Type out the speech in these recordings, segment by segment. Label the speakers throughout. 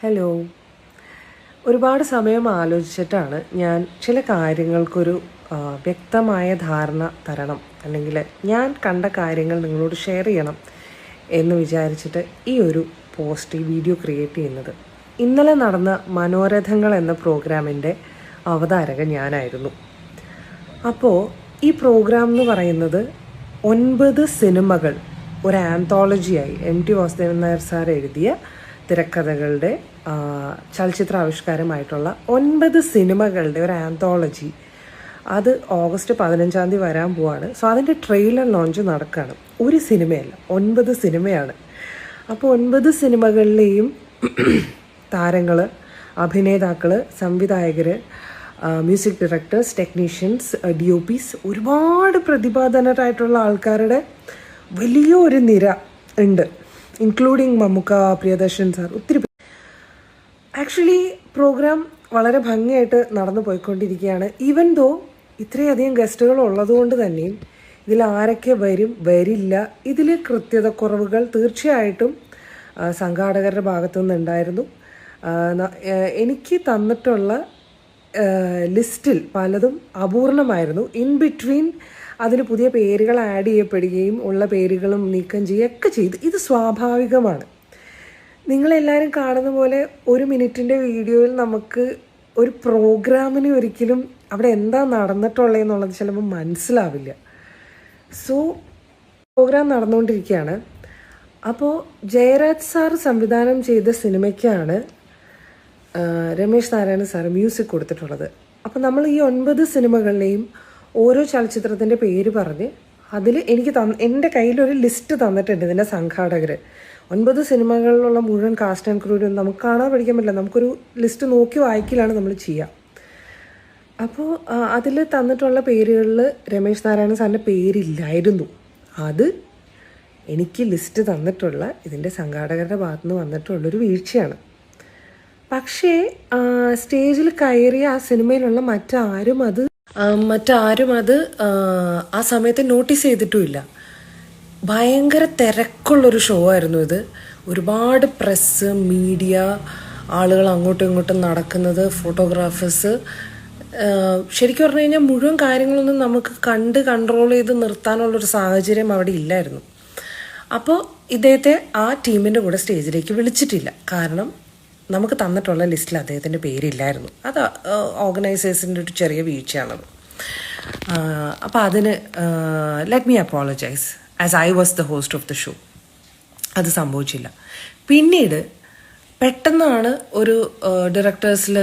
Speaker 1: Hello ഒരുപാട് സമയം ആലോചിച്ചിട്ടാണ് ഞാൻ ചില കാര്യങ്ങൾക്കൊരു വ്യക്തമായ ധാരണ തരണം. അല്ലെങ്കിൽ ഞാൻ കണ്ട കാര്യങ്ങൾ നിങ്ങളോട് ഷെയർ ചെയ്യണം എന്ന് വിചാരിച്ചിട്ട് ഈ ഒരു പോസ്റ്റ് ഈ വീഡിയോ ക്രിയേറ്റ് ചെയ്യുന്നത്. ഇന്നലെ നടന്ന മനോരഥങ്ങൾ എന്ന പ്രോഗ്രാമിന്റെ അവതാരക ഞാനായിരുന്നു. അപ്പോൾ ഈ പ്രോഗ്രാം എന്ന് പറയുന്നത് ഒൻപത് സിനിമകൾ ഒരു ആന്തോളജിയായി M T Vasudevan Nair sir എഴുതിയ തിരക്കഥകളുടെ ചലച്ചിത്ര ചലച്ചിത്രാവിഷ്കാരമായിട്ടുള്ള ഒൻപത് സിനിമകളുടെ ഒരു ആന്തോളജി അത് ഓഗസ്റ്റ് പതിനഞ്ചാം തീയതി വരാൻ പോവാണ്. സോ അതിന്റെ ട്രെയിലർ ലോഞ്ച് നടക്കുകയാണ് ഒരു സിനിമയല്ല ഒൻപത് സിനിമയാണ്. അപ്പോൾ ഒൻപത് സിനിമകളിലെയും താരങ്ങൾ അഭിനേതാക്കൾ സംവിധായകർ music directors technicians D O ഒരുപാട് പ്രതിഭാധനരായിട്ടുള്ള ആൾക്കാരുടെ വലിയൊരു നിര ഉണ്ട്. ഇൻക്ലൂഡിങ് മമ്മുക്ക പ്രിയദർശൻ സാർ ഒത്തിരി ആക്ച്വലി പ്രോഗ്രാം വളരെ ഭംഗിയായിട്ട് നടന്നു പോയിക്കൊണ്ടിരിക്കുകയാണ്. ഈവൻ ദോ ഇത്രയധികം ഗസ്റ്റുകൾ ഉള്ളതുകൊണ്ട് തന്നെയും ഇതിൽ ആരൊക്കെ വരും വരില്ല ഇതിൽ കൃത്യതക്കുറവുകൾ തീർച്ചയായിട്ടും ആ, സംഘാടകരുടെ ഭാഗത്തു നിന്നുണ്ടായിരുന്നു. എനിക്ക് തന്നിട്ടുള്ള ലിസ്റ്റിൽ പലതും അപൂർണമായിരുന്നു. ഇൻ ബിറ്റ്വീൻ അതിന് പുതിയ പേരുകൾ ആഡ് ചെയ്യപ്പെടുകയും ഉള്ള പേരുകളും നീക്കം ചെയ്യുകയൊക്കെ ചെയ്ത്. ഇത് സ്വാഭാവികമാണ്. നിങ്ങളെല്ലാവരും കാണുന്ന പോലെ ഒരു മിനിറ്റിന്റെ വീഡിയോയിൽ നമുക്ക് ഒരു പ്രോഗ്രാമിന് ഒരിക്കലും അവിടെ എന്താ നടന്നിട്ടുള്ളതെന്നുള്ളത് ചിലപ്പോൾ മനസ്സിലാവില്ല. സോ പ്രോഗ്രാം നടന്നുകൊണ്ടിരിക്കുകയാണ്. അപ്പോൾ ജയരാജ് സാർ സംവിധാനം ചെയ്ത സിനിമയ്ക്കാണ് രമേശ് നാരായണൻ സാർ മ്യൂസിക് കൊടുത്തിട്ടുള്ളത്. അപ്പോൾ നമ്മൾ ഈ ഒൻപത് സിനിമകളിലെയും ഓരോ ചലച്ചിത്രത്തിന്റെ പേര് പറഞ്ഞ് അതിൽ എനിക്ക് തന്ന എന്റെ കയ്യിലൊരു ലിസ്റ്റ് തന്നിട്ടുണ്ട് ഇതിന്റെ സംഘാടകർ ഒൻപത് സിനിമകളിലുള്ള മുഴുവൻ കാസ്റ്റ് ആൻഡ് ക്രൂരും നമുക്ക് കാണാൻ പഠിക്കാൻ പറ്റില്ല. നമുക്കൊരു ലിസ്റ്റ് നോക്കി വായിക്കലാണ് നമ്മൾ ചെയ്യുക അപ്പോൾ അതിൽ തന്നിട്ടുള്ള പേരുകളിൽ രമേശ് നാരായണ സാറിന്റെ പേരില്ലായിരുന്നു. അത് എനിക്ക് ലിസ്റ്റ് തന്നിട്ടുള്ള ഇതിന്റെ സംഘാടകരുടെ ഭാഗത്തു നിന്ന് വന്നിട്ടുള്ളൊരു വീഴ്ചയാണ്. പക്ഷേ സ്റ്റേജിൽ കയറിയ ആ സിനിമയിലുള്ള മറ്റാരും അത് മറ്റാരും അത് ആ, സമയത്ത് നോട്ടീസ് ചെയ്തിട്ടുമില്ല. ഭയങ്കര തിരക്കുള്ളൊരു ഷോ ആയിരുന്നു ഇത്. ഒരുപാട് പ്രസ് മീഡിയ ആളുകൾ അങ്ങോട്ടും ഇങ്ങോട്ടും നടക്കുന്നത് ഫോട്ടോഗ്രാഫേഴ്സ് ശരിക്കും പറഞ്ഞു കഴിഞ്ഞാൽ മുഴുവൻ കാര്യങ്ങളൊന്നും നമുക്ക് കണ്ട് കൺട്രോൾ ചെയ്ത് നിർത്താനുള്ളൊരു സാഹചര്യം അവിടെ ഇല്ലായിരുന്നു. അപ്പോൾ ഇദ്ദേഹത്തെ ആ ടീമിന്റെ കൂടെ സ്റ്റേജിലേക്ക് വിളിച്ചിട്ടില്ല. കാരണം നമുക്ക് തന്നിട്ടുള്ള ലിസ്റ്റിൽ അദ്ദേഹത്തിന്റെ പേരില്ലായിരുന്നു. അത് ഓർഗനൈസേഴ്സിന്റെ ഒരു ചെറിയ വീഴ്ചയാണത്. അപ്പോൾ അതിന് let me apologize as I was the host of the show അത് സംഭവിച്ചില്ല. പിന്നീട് പെട്ടെന്നാണ് ഒരു ഡയറക്ടേഴ്സിൽ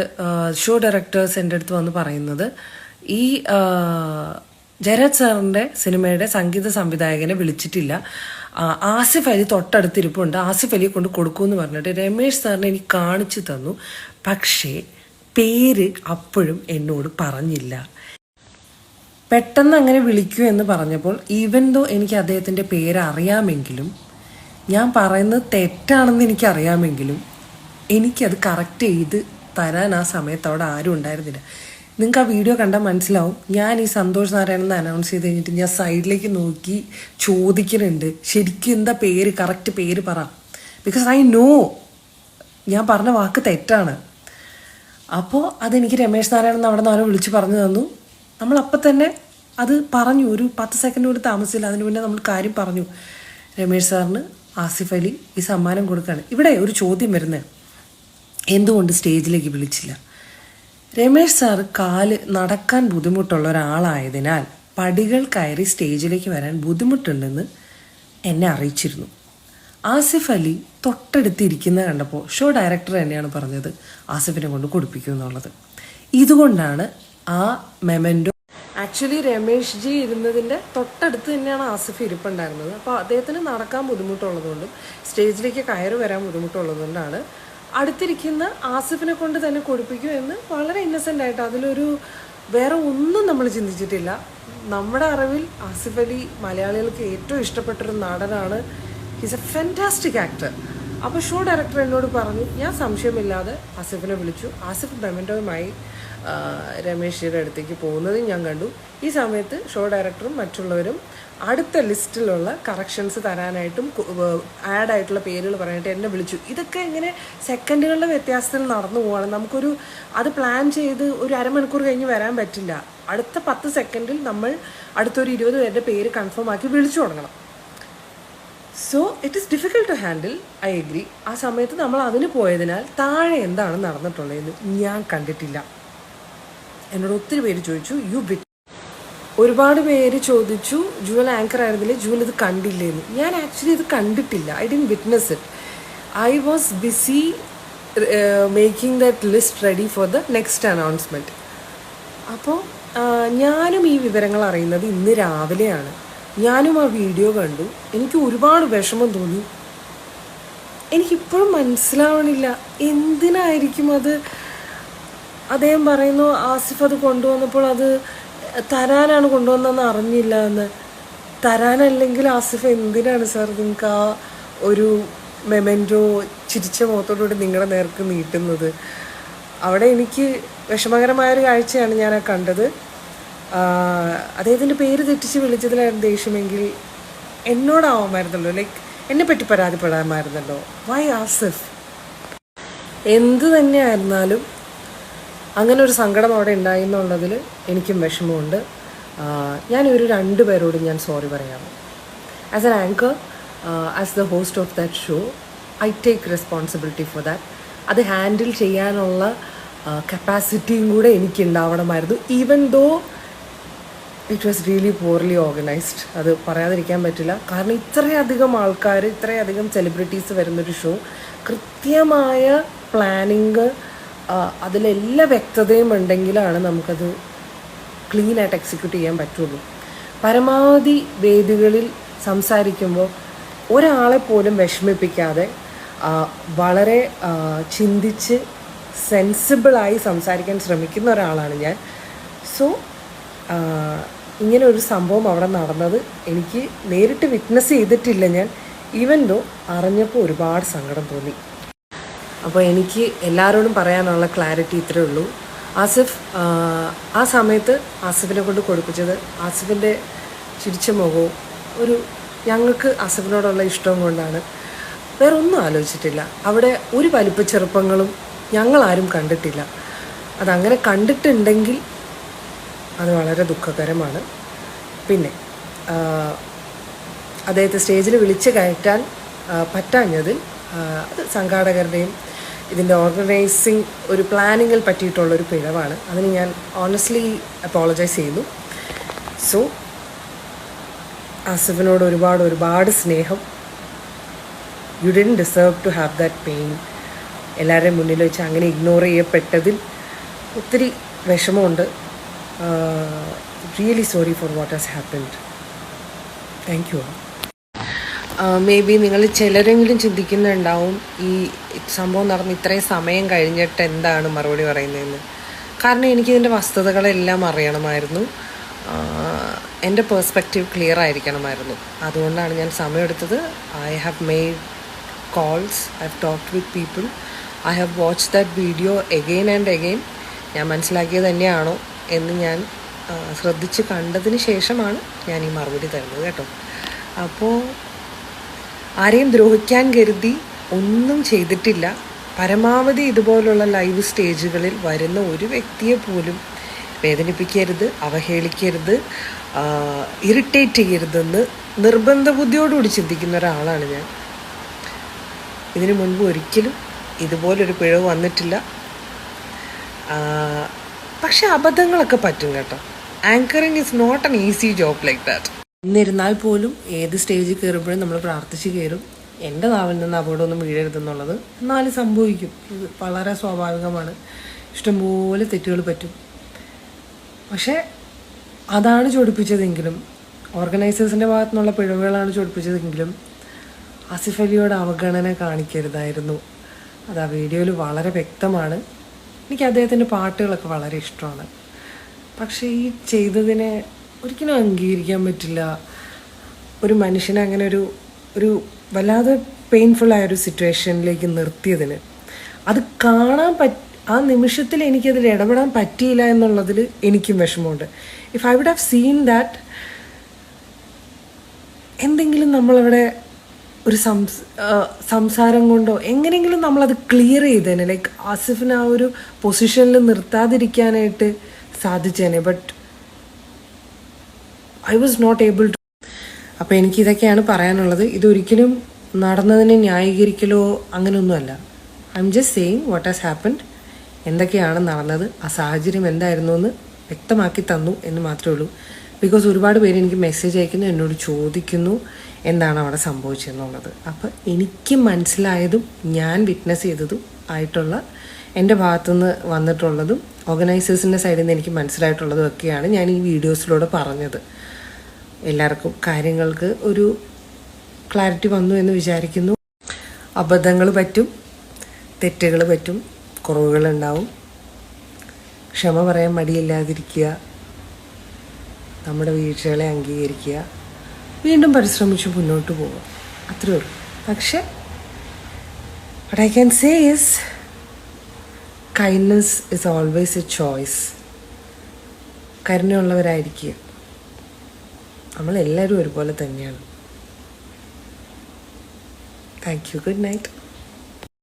Speaker 1: ഷോ ഡയറക്ടേഴ്സ് എന്റെ അടുത്ത് വന്ന് പറയുന്നത് ഈ ജയരാജ് സാറിന്റെ സിനിമയുടെ സംഗീത സംവിധായകനെ വിളിച്ചിട്ടില്ല. ആസിഫ് അലി തൊട്ടടുത്തിരിപ്പുണ്ട്. ആസിഫ് അലിയെ കൊണ്ട് കൊടുക്കുമെന്ന് പറഞ്ഞിട്ട് രമേശ് സാറിനെ എനിക്ക് കാണിച്ചു തന്നു. പക്ഷേ പേര് അപ്പോഴും എന്നോട് പറഞ്ഞില്ല. പെട്ടെന്ന് അങ്ങനെ വിളിക്കൂ എന്ന് പറഞ്ഞപ്പോൾ ഈവൻ ദോ എനിക്ക് അദ്ദേഹത്തിന്റെ പേര് അറിയാമെങ്കിലും ഞാൻ പറയുന്നത് തെറ്റാണെന്ന് എനിക്കറിയാമെങ്കിലും എനിക്കത് കറക്റ്റ് ചെയ്ത് തരാൻ ആ സമയത്ത് അവിടെ ആരും ഉണ്ടായിരുന്നില്ല. നിങ്ങൾക്ക് ആ വീഡിയോ കണ്ടാൽ മനസ്സിലാവും. ഞാൻ ഈ സന്തോഷ് നാരായണൻ എന്ന് അനൗൺസ് ചെയ്ത് കഴിഞ്ഞിട്ട് ഞാൻ സൈഡിലേക്ക് നോക്കി ചോദിക്കുന്നുണ്ട് ശരിക്കും എന്താ പേര്? കറക്റ്റ് പേര് പറ. ബിക്കോസ് ഐ നോ ഞാൻ പറഞ്ഞ വാക്ക് തെറ്റാണ്. അപ്പോൾ അതെനിക്ക് രമേശ് നാരായണൻ അവിടെ നിന്ന് ആരോ വിളിച്ച് പറഞ്ഞു തന്നു. നമ്മൾ അപ്പം തന്നെ അത് പറഞ്ഞു. ഒരു പത്ത് സെക്കൻഡ് കൂടി താമസിച്ചില്ല. അതിന് മുന്നേ നമ്മൾ കാര്യം പറഞ്ഞു. രമേശ് സാറിന് ആസിഫ് അലി ഈ സമ്മാനം കൊടുക്കുകയാണ് ഇവിടെ ഒരു ചോദ്യം വരുന്നത് എന്തുകൊണ്ട് സ്റ്റേജിലേക്ക് വിളിച്ചില്ല? രമേശ് സാർ കാൽ നടക്കാൻ ബുദ്ധിമുട്ടുള്ള ഒരാളായതിനാൽ പടികൾ കയറി സ്റ്റേജിലേക്ക് വരാൻ ബുദ്ധിമുട്ടുണ്ടെന്ന് എന്നെ അറിയിച്ചിരുന്നു. ആസിഫ് അലി തൊട്ടടുത്തിരിക്കുന്ന കണ്ടപ്പോൾ ഷോ ഡയറക്ടർ തന്നെയാണ് പറഞ്ഞത് ആസിഫിനെ കൊണ്ട് കൊടുപ്പിക്കും എന്നുള്ളത്. ഇതുകൊണ്ടാണ് ആ മെമന്റോ ആക്ച്വലി രമേഷ് ജി ഇരുന്നതിന്റെ തൊട്ടടുത്ത് തന്നെയാണ് ആസിഫ് ഇരിപ്പുണ്ടായിരുന്നത്. അപ്പോൾ അദ്ദേഹത്തിന് നടക്കാൻ ബുദ്ധിമുട്ടുള്ളതുകൊണ്ടും സ്റ്റേജിലേക്ക് കയറി വരാൻ ബുദ്ധിമുട്ടുള്ളതുകൊണ്ടാണ് അടുത്തിരിക്കുന്ന ആസിഫിനെ കൊണ്ട് തന്നെ കൊടുപ്പിക്കും എന്ന് വളരെ ഇന്നസെന്റ് ആയിട്ട് അതിലൊരു വേറെ ഒന്നും നമ്മൾ ചിന്തിച്ചിട്ടില്ല. നമ്മുടെ അറിവിൽ ആസിഫ് അലി മലയാളികൾക്ക് ഏറ്റവും ഇഷ്ടപ്പെട്ടൊരു നടനാണ്. ഹിസ് എ ഫെന്റാസ്റ്റിക് ആക്ടർ അപ്പോൾ ഷോ ഡയറക്ടർ എന്നോട് പറഞ്ഞു ഞാൻ സംശയമില്ലാതെ ആസിഫിനെ വിളിച്ചു. ആസിഫ് ബെമന്റോയുമായി രമേഷിയുടെ അടുത്തേക്ക് പോകുന്നതും ഞാൻ കണ്ടു. ഈ സമയത്ത് ഷോ ഡയറക്ടറും മറ്റുള്ളവരും അടുത്ത ലിസ്റ്റിലുള്ള കറക്ഷൻസ് തരാനായിട്ടും ആഡ് ആയിട്ടുള്ള പേരുകൾ പറയാനായിട്ട് എന്നെ വിളിച്ചു. ഇതൊക്കെ ഇങ്ങനെ സെക്കൻഡുകളുടെ വ്യത്യാസത്തിൽ നടന്നു പോവാണ്. നമുക്കൊരു അത് പ്ലാൻ ചെയ്ത് ഒരു അരമണിക്കൂർ കഴിഞ്ഞ് വരാൻ പറ്റില്ല. അടുത്ത പത്ത് സെക്കൻഡിൽ നമ്മൾ അടുത്തൊരു ഇരുപത് പേരുടെ പേര് കൺഫേം ആക്കി വിളിച്ചു തുടങ്ങണം. So it is difficult to handle I agree ആ സമയത്ത് നമ്മൾ അതിന് പോയതിനാൽ താഴെ എന്താണ് നടന്നിട്ടുള്ളതെന്ന് ഞാൻ കണ്ടിട്ടില്ല. എന്നോട് ഒത്തിരി പേര് ചോദിച്ചു യു ഒരുപാട് പേര് ചോദിച്ചു ജുവൽ ആങ്കർ ആയിരുന്നില്ലേ? ജുവൽ ഇത് കണ്ടില്ലേന്ന്. ഞാൻ ആക്ച്വലി ഇത് കണ്ടിട്ടില്ല. I didn't witness it I was busy making that list ready for the next announcement അപ്പോൾ ഞാനും ഈ വിവരങ്ങൾ അറിയുന്നത് ഇന്ന് രാവിലെയാണ്. ഞാനും ആ വീഡിയോ കണ്ടു. എനിക്ക് ഒരുപാട് വിഷമം തോന്നി. എനിക്കിപ്പോഴും മനസ്സിലാവണില്ല. എന്തിനായിരിക്കും അത്? അദ്ദേഹം പറയുന്നു ആസിഫ് അത് കൊണ്ടുവന്നപ്പോൾ അത് തരാനാണ് കൊണ്ടുവന്നതെന്ന് അറിഞ്ഞില്ല എന്ന്. തരാനല്ലെങ്കിൽ ആസിഫ് എന്തിനാണ് സാർ നിങ്ങൾക്ക് ആ ഒരു മെമെന്റോ ചിരിച്ച മുഖത്തോടുകൂടി നിങ്ങളുടെ നേർക്ക് നീട്ടുന്നത്? അവിടെ എനിക്ക് വിഷമകരമായൊരു കാഴ്ചയാണ് ഞാൻ ആ കണ്ടത്. അദ്ദേഹത്തിന്റെ പേര് തെറ്റിച്ച് വിളിച്ചതിലായിരുന്നു ദേഷ്യമെങ്കിൽ എന്നോടാവുമായിരുന്നല്ലോ ലൈക്ക് എന്നെ പറ്റി പരാതിപ്പെടാമായിരുന്നല്ലോ. വൈ ആസിഫ്? എന്ത് തന്നെയായിരുന്നാലും അങ്ങനെ ഒരു സങ്കടം അവിടെ ഉണ്ടായി എന്നുള്ളതിൽ എനിക്കും വിഷമമുണ്ട്. ഞാൻ ഒരു രണ്ട് പേരോടും ഞാൻ സോറി പറയാം as an anchor as the host of that show I take responsibility for that അത് ഹാൻഡിൽ ചെയ്യാനുള്ള കപ്പാസിറ്റിയും കൂടെ എനിക്ക് ഉണ്ടാവണമായിരുന്നു even though it was really poorly organized അത് പറയാതിരിക്കാൻ പറ്റില്ല. കാരണം ഇത്രയധികം ആൾക്കാർ ഇത്രയധികം സെലിബ്രിറ്റീസ് വരുന്നൊരു ഷോ കൃത്യമായ പ്ലാനിങ് അതിലെല്ലാ വ്യക്തതയും ഉണ്ടെങ്കിലാണ് നമുക്കത് ക്ലീനായിട്ട് എക്സിക്യൂട്ട് ചെയ്യാൻ പറ്റുള്ളൂ. പരമാവധി വേദികളിൽ സംസാരിക്കുമ്പോൾ ഒരാളെ പോലും വിഷമിപ്പിക്കാതെ വളരെ ചിന്തിച്ച് സെൻസിബിളായി സംസാരിക്കാൻ ശ്രമിക്കുന്ന ഒരാളാണ് ഞാൻ. സോ ഇങ്ങനെ ഒരു സംഭവം അവിടെ നടന്നത് എനിക്ക് നേരിട്ട് വിറ്റ്നസ് ചെയ്തിട്ടില്ല ഞാൻ. ഈവൻ ദോ അറിഞ്ഞപ്പോൾ ഒരുപാട് സങ്കടം തോന്നി. അപ്പോൾ എനിക്ക് എല്ലാവരോടും പറയാനുള്ള ക്ലാരിറ്റി ഇത്രയേ ഉള്ളൂ. ആസിഫ് ആ, സമയത്ത് ആസിഫിനെ കൊണ്ട് കൊടുപ്പിച്ചത് ആസിഫിന്റെ ചിരിച്ച മുഖവും ഒരു ഞങ്ങൾക്ക് ആസിഫിനോടുള്ള ഇഷ്ടവും കൊണ്ടാണ്. വേറെ ഒന്നും ആലോചിച്ചിട്ടില്ല. അവിടെ ഒരു വലിപ്പ ചെറുപ്പങ്ങളും ഞങ്ങളാരും കണ്ടിട്ടില്ല. അതങ്ങനെ കണ്ടിട്ടുണ്ടെങ്കിൽ അത് വളരെ ദുഃഖകരമാണ്. പിന്നെ അദ്ദേഹത്തെ സ്റ്റേജിൽ വിളിച്ച് കയറ്റാൻ പറ്റാഞ്ഞതിൽ അത് സംഘാടകരുടെയും ഇതിന്റെ ഓർഗനൈസിങ് ഒരു പ്ലാനിങ്ങിൽ പറ്റിയിട്ടുള്ള ഒരു പിഴവാണ്. അതിന് ഞാൻ ഓണസ്റ്റ്ലി അപ്പോളജൈസ് ചെയ്യുന്നു. സോ ആസിഫിനോട് ഒരുപാട് ഒരുപാട് സ്നേഹം. You didn't deserve to have that pain എല്ലാവരുടെയും മുന്നിൽ വെച്ച് അങ്ങനെ ഇഗ്നോർ ചെയ്യപ്പെട്ടതിൽ ഒത്തിരി വിഷമമുണ്ട്. Really sorry for what has happened thank you maybe നിങ്ങൾ ചിലരെങ്കിലും ചിന്തിക്കുന്നുണ്ടാവും ഈ സംഭവം നടന്ന് ഇത്രയും സമയം കഴിഞ്ഞിട്ട് എന്താണ് മറുപടി പറയുന്നതെന്ന്. കാരണം എനിക്കിതിന്റെ വസ്തുതകളെല്ലാം അറിയണമായിരുന്നു. എന്റെ പേഴ്സ്പെക്റ്റീവ് ക്ലിയർ ആയിരിക്കണമായിരുന്നു. അതുകൊണ്ടാണ് ഞാൻ സമയമെടുത്തത്. I have made calls I have talk with people I have watch that video again and again ഞാൻ മനസ്സിലാക്കിയത് തന്നെയാണോ എന്ന് ഞാൻ ശ്രദ്ധിച്ച് കണ്ടതിന് ശേഷമാണ് ഞാൻ ഈ മറുപടി തരുന്നത് കേട്ടോ. അപ്പോൾ ആരെയും ദ്രോഹിക്കാൻ കരുതി ഒന്നും ചെയ്തിട്ടില്ല. പരമാവധി ഇതുപോലുള്ള ലൈവ് സ്റ്റേജുകളിൽ വരുന്ന ഒരു വ്യക്തിയെ പോലും വേദനിപ്പിക്കരുത് അവഹേളിക്കരുത് ഇറിറ്റേറ്റ് ചെയ്യരുതെന്ന് നിർബന്ധ ബുദ്ധിയോടുകൂടി ചിന്തിക്കുന്ന ഒരാളാണ് ഞാൻ. ഇതിനു മുൻപ് ഒരിക്കലും ഇതുപോലൊരു പിഴവ് വന്നിട്ടില്ല. പക്ഷെ അബദ്ധങ്ങളൊക്കെ പറ്റും കേട്ടോ. Anchoring is not an easy job like that എന്നിരുന്നാൽ പോലും ഏത് സ്റ്റേജിൽ കയറുമ്പോഴും നമ്മൾ പ്രാർത്ഥിച്ച് കയറും. എന്റെ നാവിൽ നിന്ന് അപകടമൊന്നും വീഴരുതെന്നുള്ളത് എന്നാലും സംഭവിക്കും. ഇത് വളരെ സ്വാഭാവികമാണ്. ഇഷ്ടംപോലെ തെറ്റുകൾ പറ്റും. പക്ഷേ അതാണ് ചൊടിപ്പിച്ചതെങ്കിലും ഓർഗനൈസേഴ്സിന്റെ ഭാഗത്തു നിന്നുള്ള പിഴവുകളാണ് ചൊടിപ്പിച്ചതെങ്കിലും ആസിഫ് അലിയോട് അവഗണന കാണിക്കരുതായിരുന്നു. അത് ആ വീഡിയോയിൽ വളരെ വ്യക്തമാണ്. എനിക്ക് അദ്ദേഹത്തിന്റെ പാട്ടുകളൊക്കെ വളരെ ഇഷ്ടമാണ്. പക്ഷേ ഈ ചെയ്തതിനെ ഒരിക്കലും അംഗീകരിക്കാൻ പറ്റില്ല. ഒരു മനുഷ്യനെ അങ്ങനെ ഒരു ഒരു വല്ലാതെ പെയിൻഫുള്ളായ ഒരു സിറ്റുവേഷനിലേക്ക് നിർത്തിയതിന്. അത് കാണാൻ പറ്റ ആ നിമിഷത്തിൽ എനിക്കതിൽ ഇടപെടാൻ പറ്റിയില്ല എന്നുള്ളതിൽ എനിക്കും വിഷമമുണ്ട്. If I would have seen that എന്തെങ്കിലും നമ്മളവിടെ ഒരു സംസ് സംസാരം കൊണ്ടോ എങ്ങനെയെങ്കിലും നമ്മളത് ക്ലിയർ ചെയ്തേനെ ലൈക്ക് ആസിഫിന് ആ ഒരു പൊസിഷനിൽ നിർത്താതിരിക്കാനായിട്ട് സാധിച്ചേനെ but I was not able to അപ്പോൾ എനിക്കിതൊക്കെയാണ് പറയാനുള്ളത്. ഇതൊരിക്കലും നടന്നതിനെ ന്യായീകരിക്കലോ അങ്ങനെയൊന്നുമല്ല. I'm just saying what has happened എന്തൊക്കെയാണ് നടന്നത്? ആ സാഹചര്യം എന്തായിരുന്നു എന്ന് വ്യക്തമാക്കി തന്നു എന്ന് മാത്രമേ ഉള്ളൂ. ബിക്കോസ് ഒരുപാട് പേര് എനിക്ക് മെസ്സേജ് അയക്കുന്നു എന്നോട് ചോദിക്കുന്നു എന്താണ് അവിടെ സംഭവിച്ചതെന്നുള്ളത്. അപ്പോൾ എനിക്ക് മനസ്സിലായതും ഞാൻ വിറ്റ്നസ് ചെയ്തതും ആയിട്ടുള്ള എന്റെ ഭാഗത്തുനിന്ന് വന്നിട്ടുള്ളതും ഓർഗനൈസേഴ്സിന്റെ സൈഡിൽ നിന്ന് എനിക്ക് മനസ്സിലായിട്ടുള്ളതും ഒക്കെയാണ് ഞാൻ ഈ വീഡിയോസിലൂടെ പറഞ്ഞത്. എല്ലാവർക്കും കാര്യങ്ങൾക്ക് ഒരു ക്ലാരിറ്റി വന്നു എന്ന് വിചാരിക്കുന്നു. അബദ്ധങ്ങൾ പറ്റും തെറ്റുകൾ പറ്റും കുറവുകളുണ്ടാവും ക്ഷമ പറയാൻ മടിയില്ലാതിരിക്കുക നമ്മുടെ വീഴ്ചകളെ അംഗീകരിക്കുക വീണ്ടും പരിശ്രമിച്ച് മുന്നോട്ട് പോവുക. അത്രേ ഉള്ളൂ. പക്ഷേ what I can say is kindness is always a choice കരുണയുള്ളവരായിരിക്കുക. നമ്മളെല്ലാവരും ഒരുപോലെ തന്നെയാണ്. Thank you good night